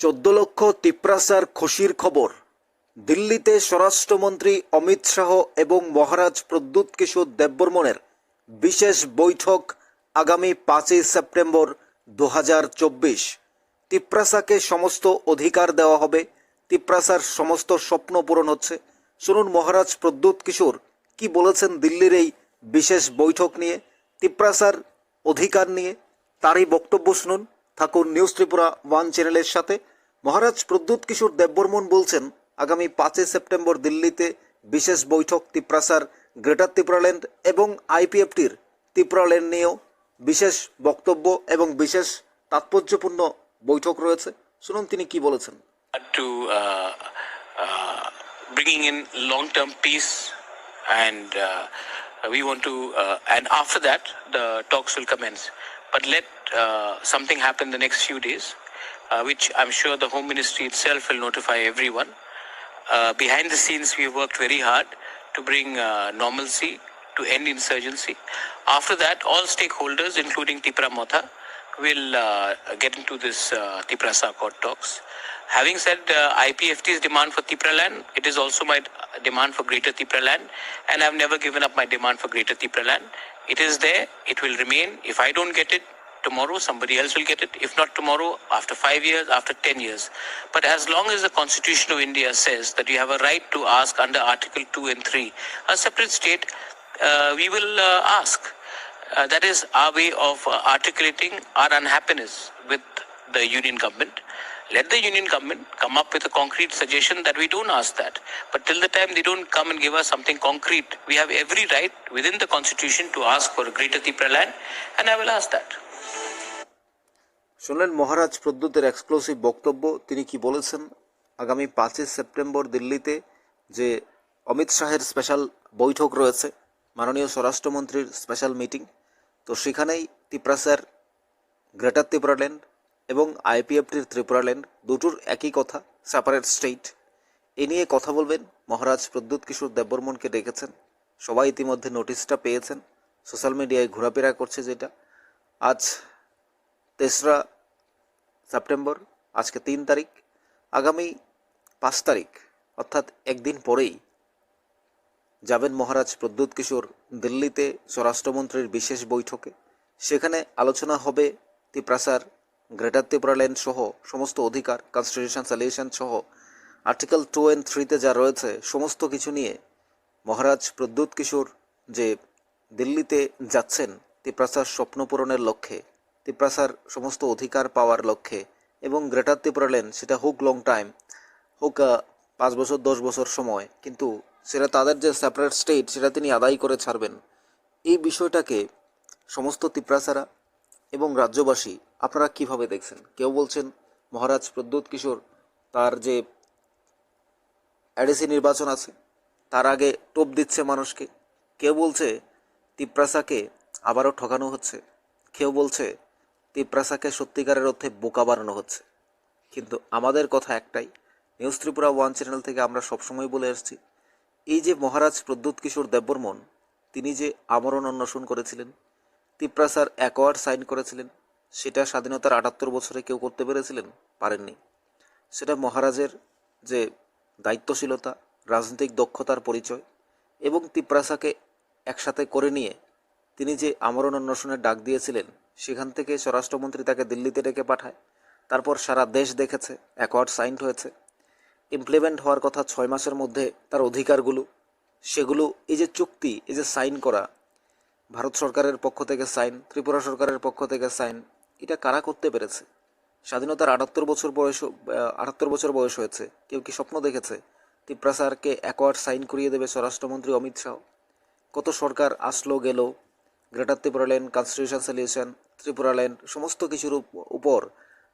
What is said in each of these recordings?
চোদ্দ লক্ষ তিপ্রাসার খুশির খবর। দিল্লিতে স্বরাষ্ট্রমন্ত্রী অমিত শাহ এবং মহারাজ প্রদ্যুৎ কিশোর দেববর্মনের বিশেষ বৈঠক আগামী পাঁচই সেপ্টেম্বর দু তিপ্রাসাকে সমস্ত অধিকার দেওয়া হবে। তিপ্রাসার সমস্ত স্বপ্ন পূরণ হচ্ছে। শুনুন মহারাজ প্রদ্যুৎ কিশোর কি বলেছেন দিল্লির এই বিশেষ বৈঠক নিয়ে, তিপ্রাসার অধিকার নিয়ে, তারই বক্তব্য শুনুন। থাকুন নিউজ ত্রিপুরা ওয়ান চ্যানেলের সাথে মহারাজ প্রদ্যুৎ কিশোর দেববর্মন বলছেন আগামী পাঁচই সেপ্টেম্বর দিল্লিতে বিশেষ বৈঠক তিপ্রাসার গ্রেটার ত্রিপুরাল্যান্ড এবং আইপিএফটির ত্রিপুরাল্যান্ড নিয়েও বিশেষ বক্তব্য এবং বিশেষ তাৎপর্যপূর্ণ বৈঠক রয়েছে শুনুন তিনি কি বলেছেন to uh, uh, bringing in long-term peace, and uh, we want to. Uh, and after that, the talks will commence. But let uh, something happen the next few days, uh, which I'm sure the Home Ministry itself will notify everyone. Uh, behind the scenes, we worked very hard to bring uh, normalcy to end insurgency. After that, all stakeholders, including Tipra Motha, will uh, get into this uh, Tiprasa Accord talks. Having said IPFT's demand for Tipra land, it is also my demand for Greater Tipra land, and I've never given up my demand for Greater Tipra land. It is there, it will remain. If I don't get it, tomorrow somebody else will get it. If not tomorrow, after five years, after ten years. But as long as the Constitution of India says that you have a right to ask under Article 2 and 3, a separate state, uh, we will uh, ask. Uh, that is our way of uh, articulating our unhappiness with the union government. Let the union government come up with a concrete suggestion that we don't ask that. But till the time they don't come and give us something concrete, we have every right within the constitution to ask for a greater Tipra land, and I will ask that. শুনলেন, মহারাজ প্রদ্যুতের exclusive বক্তব্য। তিনি কি বলেছেন? আগামী পাঁচই September দিল্লিতে যে অমিত শাহের স্পেশাল বৈঠক রয়েছে, মাননীয় স্বরাষ্ট্রমন্ত্রীর স্পেশাল মিটিং তো সেখানেই ত্রিপুরাসার গ্রেটার ত্রিপুরাল্যান্ড এবং আইপিএফটির ত্রিপুরাল্যান্ড দুটোর একই কথা সেপারেট স্টেট এ নিয়ে কথা বলবেন মহারাজ প্রদ্যুৎ কিশোর দেববর্মনকে ডেকেছেন। সবাই ইতিমধ্যে নোটিশটা পেয়েছেন। সোশ্যাল মিডিয়ায় ঘোরাফেরা করছে যেটা। আজ তেসরা সেপ্টেম্বর, আজকে তিন তারিখ, আগামী পাঁচ তারিখ, অর্থাৎ একদিন পরেই যাবেন মহারাজ প্রদ্যুৎ কিশোর দিল্লিতে স্বরাষ্ট্রমন্ত্রীর বিশেষ বৈঠকে। সেখানে আলোচনা হবে তিপ্রাসার, গ্রেটার ত্রিপুরাল্যান্ড সহ সমস্ত অধিকার কনস্টিটিউশন সলিউশন সহ আর্টিকেল টু অ্যান্ড থ্রিতে যা রয়েছে, সমস্ত কিছু নিয়ে মহারাজ প্রদ্যুৎ কিশোর যে দিল্লিতে যাচ্ছেন তিপ্রাসার স্বপ্ন পূরণের লক্ষ্যে তিপ্রাসার সমস্ত অধিকার পাওয়ার লক্ষ্যে এবং গ্রেটার ত্রিপুরাল্যান্ড সেটা হোক লং টাইম হোক পাঁচ বছর, দশ বছর সময়, কিন্তু সেটা তাদের যে সেপারেট স্টেট সেটা তিনি আদায় করে ছাড়বেন। এই বিষয়টাকে সমস্ত তিপ্রাসারা এবং রাজ্যবাসী আপনারা কীভাবে দেখছেন? কেউ বলছেন মহারাজ প্রদ্যুৎ কিশোর, তার যে অ্যাডিসি নির্বাচন আছে, তার আগে টোপ দিচ্ছে মানুষকে। কেউ বলছে তিপ্রাসাকে আবারও ঠকানো হচ্ছে। কেউ বলছে, তিপ্রাসাকে সত্যিকারের অর্থে বোকা বানানো হচ্ছে। কিন্তু আমাদের কথা একটাই নিউজ ত্রিপুরা ওয়ান চ্যানেল থেকে আমরা সবসময় বলে এসেছি এই যে মহারাজ প্রদ্যুৎ কিশোর দেববর্মন, তিনি যে আমরণ অন্বেষণ করেছিলেন, তিপ্রাসার অ্যাকোয়ার্ড সাইন করেছিলেন, সেটা স্বাধীনতার আটাত্তর বছরে কেউ করতে পেরেছিলেন? পারেননি। সেটা মহারাজের যে দায়িত্বশীলতা, রাজনৈতিক দক্ষতার পরিচয় এবং তিপ্রাসাকে একসাথে করে নিয়ে তিনি যে আমরণ অন্বেষণের ডাক দিয়েছিলেন, সেখান থেকে স্বরাষ্ট্রমন্ত্রী তাকে দিল্লিতে ডেকে পাঠায়। তারপর সারা দেশ দেখেছে, অ্যাকর্ড সাইন্ড হয়েছে। ইমপ্লিমেন্ট হওয়ার কথা ছয় মাসের মধ্যে তার অধিকারগুলো, সেগুলো এই যে চুক্তি, এই যে সাইন করা, ভারত সরকারের পক্ষ থেকে সাইন, ত্রিপুরা সরকারের পক্ষ থেকে সাইন, এটা কারা করতে পেরেছে? স্বাধীনতার আটাত্তর বছর বয়স আটাত্তর বছর বয়স হয়েছে, কেউ কি স্বপ্ন দেখেছে? তিপ্রাসারকে অ্যাকোয়ার্ড সাইন করিয়ে দেবে স্বরাষ্ট্রমন্ত্রী অমিত শাহ। কত সরকার আসলো, গেল greater Tripuraland constitution solution Tripuraland সমস্ত কিছুর উপর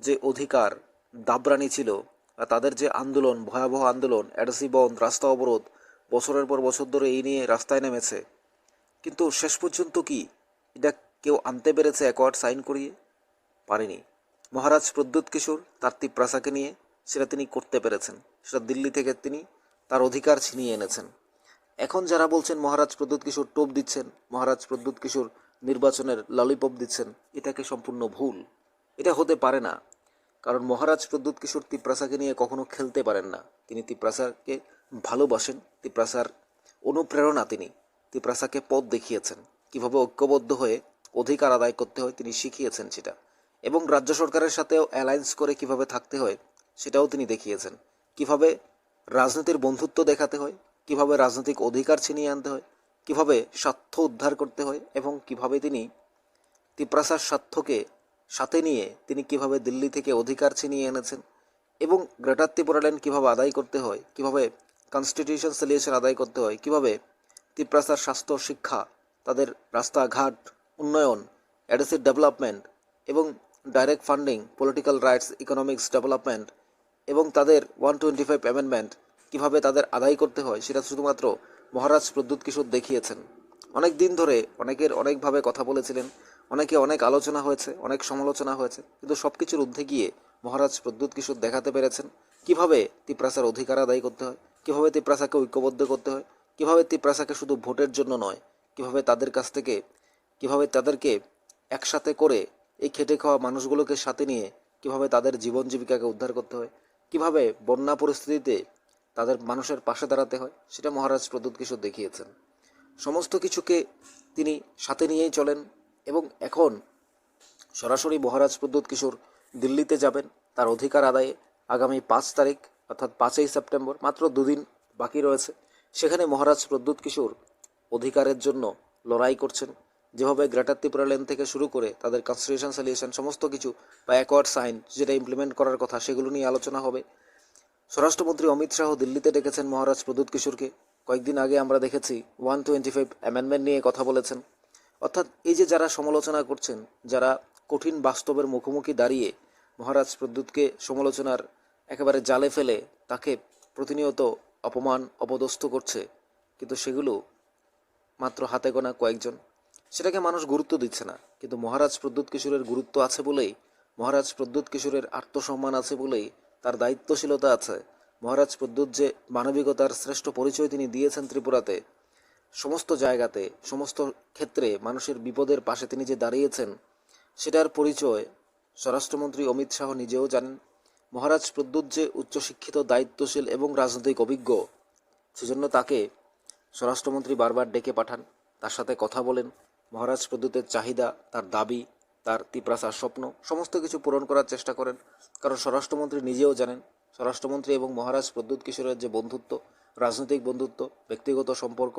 যে অধিকার দাবরানি ছিল আর তাদের যে আন্দোলন, ভয়াবহ আন্দোলন, অ্যাডসি বন্ধ রাস্তা অবরোধ, বছরের পর বছর ধরে এই নিয়ে রাস্তায় নেমেছে। কিন্তু শেষ পর্যন্ত কি এটা কেউ আনতে পেরেছে অ্যাকোয়ার্ড সাইন করিয়ে? পারেনি। মহারাজ প্রদ্যুৎ কিশোর, তার তিপ্রাসাকে নিয়ে সেটা তিনি করতে পেরেছেন। সেটা দিল্লি থেকে তিনি তার অধিকার ছিনিয়ে এনেছেন। এখন যারা বলছেন মহারাজ প্রদ্যুৎ কিশোর টোপ দিচ্ছেন, মহারাজ প্রদ্যুৎ কিশোর নির্বাচনের ললিপপ দিচ্ছেন, এটাকে সম্পূর্ণ ভুল। এটা হতে পারে না, কারণ মহারাজ প্রদ্যুৎ কিশোর তিপ্রাসাকে নিয়ে কখনো খেলতে পারেন না। তিনি তিপ্রাসাকে ভালোবাসেন, তিপ্রাসার অনুপ্রেরণা তিনি, তিপ্রাসাকে পথ দেখিয়েছেন। কীভাবে ঐক্যবদ্ধ হয়ে অধিকার আদায় করতে হয় তিনি শিখিয়েছেন সেটা, এবং রাজ্য সরকারের সাথেও অ্যালায়েন্স করে কীভাবে থাকতে হয় সেটাও তিনি দেখিয়েছেন। কীভাবে রাজনীতির বন্ধুত্ব দেখাতে হয় কীভাবে রাজনৈতিক অধিকার ছিনিয়ে আনতে হয়, কীভাবে স্বার্থ উদ্ধার করতে হয় এবং কীভাবে তিনি তিপ্রাসার স্বার্থকে সাথে নিয়ে তিনি কীভাবে দিল্লি থেকে অধিকার ছিনিয়ে এনেছেন এবং গ্রেটার ত্রিপুরাল্যান্ড কীভাবে আদায় করতে হয়, কীভাবে কনস্টিটিউশন সলিউশন আদায় করতে হয়, কীভাবে তিপ্রাসার স্বাস্থ্য, শিক্ষা, তাদের রাস্তাঘাট, উন্নয়ন অ্যাডিসিড ডেভেলপমেন্ট এবং direct funding political rights economics development এবং তাদের ওয়ান টোয়েন্টি ফাইভ অ্যামেন্ডমেন্ট কীভাবে তাদের আদায় করতে হয়, সেটা শুধুমাত্র মহারাজ প্রদ্যুৎ কিশোর দেখিয়েছেন। অনেক দিন ধরে অনেকের অনেকভাবে কথা বলেছিলেন, অনেকে অনেক আলোচনা হয়েছে, অনেক সমালোচনা হয়েছে, কিন্তু সব কিছুর ঊর্ধ্বে গিয়ে মহারাজ প্রদ্যুৎ কিশোর দেখাতে পেরেছেন কীভাবে তিপ্রাসার অধিকার আদায় করতে হয়, কীভাবে তিপ্রাসাকে ঐক্যবদ্ধ করতে হয়, কীভাবে তিপ্রাসাকে শুধু ভোটের জন্য নয়, কীভাবে তাদের কাছ থেকে, কীভাবে তাদেরকে একসাথে করে এই খেটে খাওয়া মানুষগুলোকে সাথে নিয়ে কীভাবে তাদের জীবন জীবিকাকে উদ্ধার করতে হয়, কীভাবে বন্যা পরিস্থিতিতে তাদের মানুষের পাশে দাঁড়াতে হয়, সেটা মহারাজ প্রদ্যুৎ কিশোর দেখিয়েছেন। সমস্ত কিছুকে তিনি সাথে নিয়েই চলেন এবং এখন সরাসরি মহারাজ প্রদ্যুৎ কিশোর দিল্লিতে যাবেন। তার অধিকার আদায়ে আগামী পাঁচ তারিখ, অর্থাৎ পাঁচই সেপ্টেম্বর, মাত্র দুদিন বাকি রয়েছে। সেখানে মহারাজ প্রদ্যুৎ কিশোর অধিকারের জন্য লড়াই করছেন। যেভাবে গ্রেটার ত্রিপুরা লেন থেকে শুরু করে তাদের কনস্টিটিউশন সলিউশন সমস্ত কিছু বা অ্যাকোয়ার্ড সাইন যেটা ইমপ্লিমেন্ট করার কথা, সেগুলো নিয়ে আলোচনা হবে। স্বরাষ্ট্রমন্ত্রী অমিত শাহ দিল্লিতে ডেকেছেন মহারাজ প্রদ্যুৎ কিশোরকে। কয়েকদিন আগে আমরা দেখেছি ওয়ান টোয়েন্টি ফাইভ অ্যামেন্ডমেন্ট নিয়ে কথা বলেছেন। অর্থাৎ এই যে যারা সমালোচনা করছেন, যারা কঠিন বাস্তবের মুখোমুখি দাঁড়িয়ে মহারাজ প্রদ্যুৎকে সমালোচনার একেবারে জালে ফেলে তাকে প্রতিনিয়ত অপমান, অপদস্থ করছে, কিন্তু সেগুলো মাত্র হাতে গোনা কয়েকজন। সেটাকে মানুষ গুরুত্ব দিচ্ছে না, কিন্তু মহারাজ প্রদ্যুৎ কিশোরের গুরুত্ব আছে বলেই, মহারাজ প্রদ্যুৎ কিশোরের আত্মসম্মান আছে বলেই তার দায়িত্বশীলতা আছে। মহারাজ প্রদ্যুৎ যে মানবিকতার শ্রেষ্ঠ পরিচয় তিনি দিয়েছেন ত্রিপুরাতে, সমস্ত জায়গাতে, সমস্ত ক্ষেত্রে মানুষের বিপদের পাশে তিনি যে দাঁড়িয়েছেন, সেটার পরিচয় স্বরাষ্ট্রমন্ত্রী অমিত শাহ নিজেও জানেন। মহারাজ প্রদ্যুৎ যে উচ্চশিক্ষিত, দায়িত্বশীল এবং রাজনৈতিক অভিজ্ঞ, সেজন্য তাকে স্বরাষ্ট্রমন্ত্রী বারবার ডেকে পাঠান। তার সাথে কথা বলেন। মহারাজ প্রদ্যুতের চাহিদা, তার দাবি তার তিপ্রাসার স্বপ্ন, সমস্ত কিছু পূরণ করার চেষ্টা করেন। কারণ স্বরাষ্ট্রমন্ত্রী নিজেও জানেন, স্বরাষ্ট্রমন্ত্রী এবং মহারাজ প্রদ্যুৎ কিশোরের যে বন্ধুত্ব, রাজনৈতিক বন্ধুত্ব, ব্যক্তিগত সম্পর্ক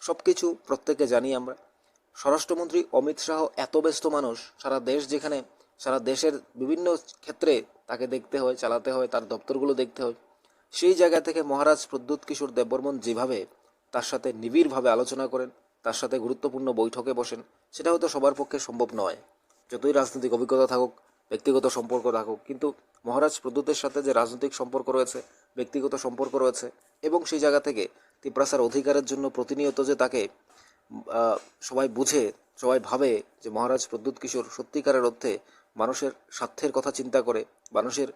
সব কিছু প্রত্যেকে জানি আমরা। স্বরাষ্ট্রমন্ত্রী অমিত শাহ এত ব্যস্ত মানুষ, সারা দেশ যেখানে, সারা দেশের বিভিন্ন ক্ষেত্রে তাকে দেখতে হয়, চালাতে হয়, তার দপ্তরগুলো দেখতে হয়। সেই জায়গা থেকে মহারাজ প্রদ্যুৎ কিশোর দেববর্মন যেভাবে তার সাথে নিবিড়ভাবে আলোচনা করেন, তার সাথে গুরুত্বপূর্ণ বৈঠকে বসেন, সেটা হয়তো সবার পক্ষে সম্ভব নয়। যতই রাজনৈতিক অভিজ্ঞতা থাকুক, ব্যক্তিগত সম্পর্ক থাকুক, কিন্তু মহারাজ প্রদ্যুতের সাথে যে রাজনৈতিক সম্পর্ক রয়েছে, ব্যক্তিগত সম্পর্ক রয়েছে, এবং সেই জায়গা থেকে তিপ্রাসার অধিকারের জন্য প্রতিনিয়ত যে তাকে সবাই বুঝে, সবাই ভাবে যে মহারাজ প্রদ্যুৎ কিশোর সত্যিকারের অর্থে মানুষের স্বার্থের কথা চিন্তা করে, মানুষের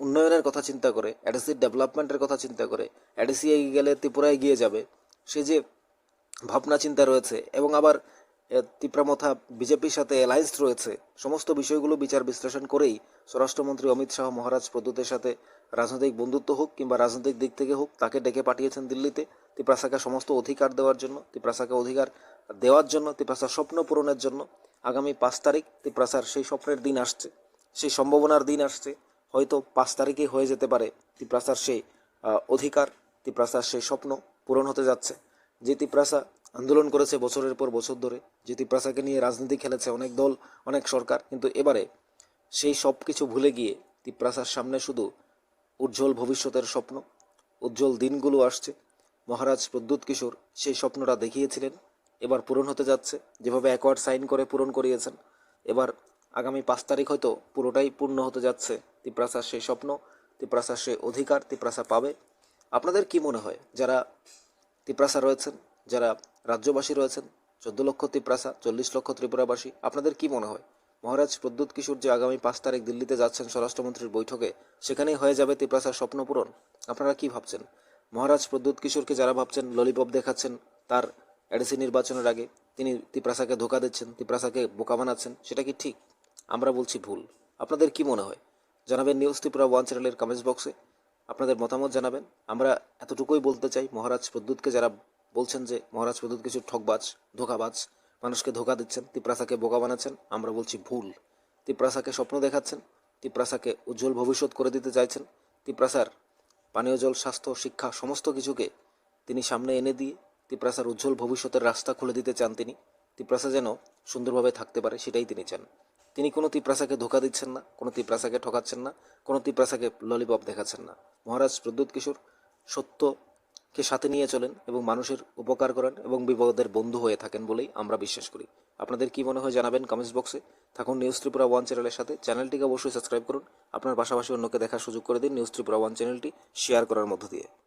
উন্নয়নের কথা চিন্তা করে অ্যাডিসি ডেভেলপমেন্টের কথা চিন্তা করে অ্যাডিসি গেলে ত্রিপুরায় এগিয়ে যাবে, সে যে ভাবনা চিন্তা রয়েছে, এবং আবার তিপ্রামথা বিজেপির সাথে অ্যালায়েন্স রয়েছে। সমস্ত বিষয়গুলো বিচার বিশ্লেষণ করেই স্বরাষ্ট্রমন্ত্রী অমিত শাহ মহারাজ প্রদ্যুতের সাথে রাজনৈতিক বন্ধুত্ব হোক কিংবা রাজনৈতিক দিক থেকে হোক, তাকে ডেকে পাঠিয়েছেন দিল্লিতে তিপ্রাসাকে সমস্ত অধিকার দেওয়ার জন্য তিপ্রাসাকে অধিকার দেওয়ার জন্য তিপ্রাসার স্বপ্ন পূরণের জন্য। আগামী পাঁচ তারিখ তিপ্রাসার সেই স্বপ্নের দিন আসছে, সেই সম্ভাবনার দিন আসছে। হয়তো পাঁচ তারিখে হয়ে যেতে পারে তিপ্রাসার সেই অধিকার তিপ্রাসার সেই স্বপ্ন পূরণ হতে যাচ্ছে। যে তিপ্রাসা আন্দোলন করেছে বছরের পর বছর ধরে। যে তিপ্রাসাকে নিয়ে রাজনীতি খেলেছে অনেক দল, অনেক সরকার। কিন্তু এবারে সেই সব কিছু ভুলে গিয়ে তিপ্রাসার সামনে শুধু উজ্জ্বল ভবিষ্যতের স্বপ্ন, উজ্জ্বল দিনগুলো আসছে। মহারাজ প্রদ্যুৎ কিশোর সেই স্বপ্নটা দেখিয়েছিলেন। এবার পূরণ হতে যাচ্ছে। যেভাবে অ্যাকোয়ার্ড সাইন করে পূরণ করিয়েছেন, এবার আগামী পাঁচ তারিখ হয়তো পুরোটাই পূর্ণ হতে যাচ্ছে। তিপ্রাসার সেই স্বপ্ন তিপ্রাসার সেই অধিকার তিপ্রাসা পাবে। আপনাদের কি মনে হয়? যারা তিপ্রাসা রয়েছেন, যারা রাজ্যবাসী রয়েছেন, চোদ্দ লক্ষ তিপ্রাসা চল্লিশ লক্ষ ত্রিপুরাবাসী। আপনাদের কি মনে হয়? মহারাজ প্রদ্যুৎ কিশোর যে আগামী পাঁচ তারিখ দিল্লিতে যাচ্ছেন স্বরাষ্ট্রমন্ত্রীর বৈঠকে, সেখানেই হয়ে যাবে তিপ্রাসার স্বপ্ন পূরণ? আপনারা কি ভাবছেন? মহারাজ প্রদ্যুৎ কিশোরকে যারা ভাবছেন, ললিপপ দেখাচ্ছেন, তার এডিসি নির্বাচনের আগে তিনি তিপ্রাসাকে ধোকা দিচ্ছেন তিপ্রাসাকে বোকা বানাচ্ছেন, সেটা কি ঠিক? আমরা বলছি ভুল। আপনাদের কি মনে হয়? জানাবেন নিউজ ত্রিপুরা ওয়ান চ্যানেলের কমেন্টস বক্সে। আপনাদের মতামত জানাবেন। আমরা এতটুকুই বলতে চাই, মহারাজ প্রদ্যুৎকে যারা বলছেন যে, মহারাজ প্রদ্যুৎ কিছু ঠকবাজ, ধোকাবাজ, মানুষকে ধোকা দিচ্ছেন, তিপ্রাসাকে বোকা বানাচ্ছেন, আমরা বলছি ভুল। তিপ্রাসাকে স্বপ্ন দেখাচ্ছেন, তিপ্রাসাকে উজ্জ্বল ভবিষ্যৎ করে দিতে চাইছেন, তিপ্রাসার পানীয় জল, স্বাস্থ্য, শিক্ষা, সমস্ত কিছুকে তিনি সামনে এনে দিয়ে তিপ্রাসার উজ্জ্বল ভবিষ্যতের রাস্তা খুলে দিতে চান তিনি। তিপ্রাসা যেন সুন্দরভাবে থাকতে পারে, সেটাই তিনি চান। তিনি কোনো তিপ্রাসাকে ধোকা দিচ্ছেন না, কোনো তিপ্রাসাকে ঠকাচ্ছেন না, কোনো তিপ্রাসাকে ললিপপ দেখাচ্ছেন না। মহারাজ প্রদ্যুৎ কিশোর সত্যকে সাথে নিয়ে চলেন এবং মানুষের উপকার করেন এবং বিপদের বন্ধু হয়ে থাকেন বলেই আমরা বিশ্বাস করি। আপনাদের কি মনে হয় জানাবেন কমেন্টস বক্সে থাকুন নিউজ ত্রিপুরা ওয়ান চ্যানেলের সাথে। চ্যানেলটিকে অবশ্যই সাবস্ক্রাইব করুন। আপনার পাশাপাশি অন্যকে দেখার সুযোগ করে দিন নিউজ ত্রিপুরা ওয়ান চ্যানেলটি শেয়ার করার মধ্য দিয়ে।